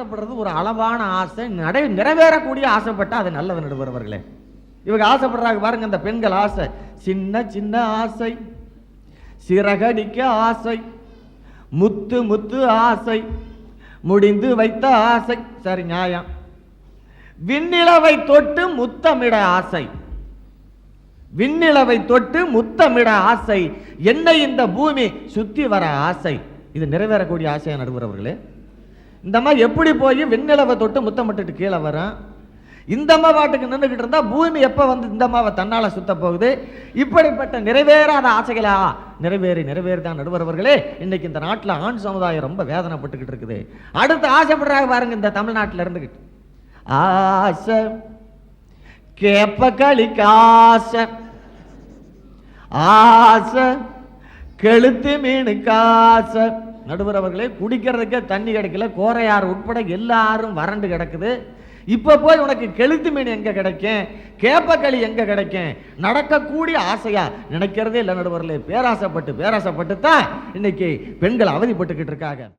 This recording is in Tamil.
ஆசைப்படுறது ஒரு அளவான ஆசை நடை நிறைவேறக்கூடிய ஆசைப்பட்டால் அது நல்லது நடுவரவர்களே இவங்க ஆசைப்படுறாங்க பாருங்க இந்த பெண்கள் ஆசை. சின்ன சின்ன ஆசை. சிறகடிக்க ஆசை. முத்து முத்து ஆசை. முடிந்து வைத்த ஆசை. சரி நியாயம். விண்ணிலவை தொட்டு முத்தமிட ஆசை. விண்ணிலவை தொட்டு முத்தமிட ஆசை. என்னை இந்த பூமி சுத்தி வர ஆசை. இது நிறைவேறக்கூடிய ஆசையா நடுவரவர்களே இந்த மாதிரி எப்படி போய் விண்ணிலவை தொட்டு முத்தமிட்டுட்டு கீழே வரும் இந்த அம்மா பாட்டுக்கு நின்றுக்கிட்டு இருந்தால் பூமி எப்போ வந்து இந்த அம்மாவை தன்னால் சுத்த போகுது? இப்படிப்பட்ட நிறைவேறாத ஆசைகளா? நிறைவேறி நிறைவேறிதான் நடுவரவர்களே இன்னைக்கு இந்த நாட்டில் ஆண் சமுதாயம் ரொம்ப வேதனைப்பட்டுக்கிட்டு இருக்குது. அடுத்து ஆசைப்படுறாங்க பாருங்க இந்த தமிழ்நாட்டில் இருந்துக்கிட்டு ஆசை கேப்ப களிக்கு ஆசை. ஆசை கெளுத்து மீனு காசை நடுவர் அவர்களே குடிக்கிறதுக்கே தண்ணி கிடைக்கல கோரையார் உட்பட எல்லாரும் வறண்டு கிடக்குது. இப்போ போய் உனக்கு கெளுத்து மீன் எங்கே கிடைக்கும்? கேப்பக்களி எங்கே கிடைக்கும்? நடக்கக்கூடிய ஆசையா? நினைக்கிறதே இல்லை நடுவர்களே பேராசைப்பட்டு பேராசைப்பட்டு தான் இன்னைக்கு பெண்கள் அவதிப்பட்டுக்கிட்டு இருக்காங்க.